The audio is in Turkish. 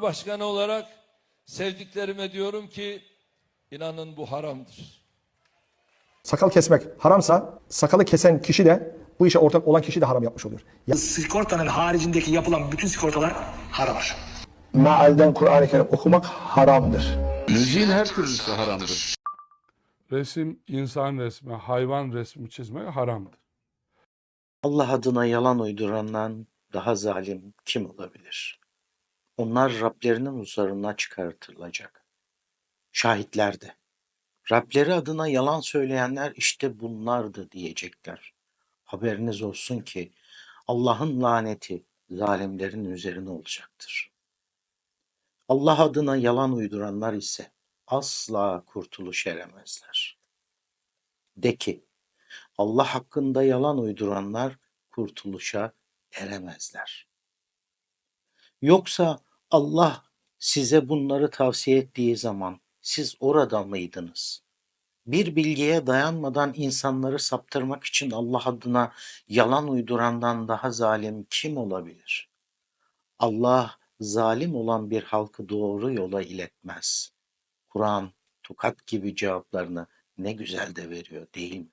Cumhurbaşkanı olarak sevdiklerime diyorum ki inanın bu haramdır. Sakal kesmek haramsa sakalı kesen kişi de bu işe ortak olan kişi de haram yapmış oluyor. Ya, sigortanın haricindeki yapılan bütün sigortalar haramdır. mealden Kur'an-ı Kerim okumak haramdır. Müziğin her türlüsü haramdır. Resim, insan resmi, hayvan resmi çizmek haramdır. Allah adına yalan uydurandan daha zalim kim olabilir? Onlar Rablerinin huzuruna çıkartılacak. Şahitler de. Rableri adına yalan söyleyenler işte bunlardı diyecekler. Haberiniz olsun ki Allah'ın laneti zalimlerin üzerine olacaktır. Allah adına yalan uyduranlar ise asla kurtuluş eremezler. De ki, Allah hakkında yalan uyduranlar kurtuluşa eremezler. Yoksa Allah size bunları tavsiye ettiği zaman siz orada mıydınız? Bir bilgiye dayanmadan insanları saptırmak için Allah adına yalan uydurandan daha zalim kim olabilir? Allah zalim olan bir halkı doğru yola iletmez. Kur'an tokat gibi cevaplarını ne güzel de veriyor değil mi?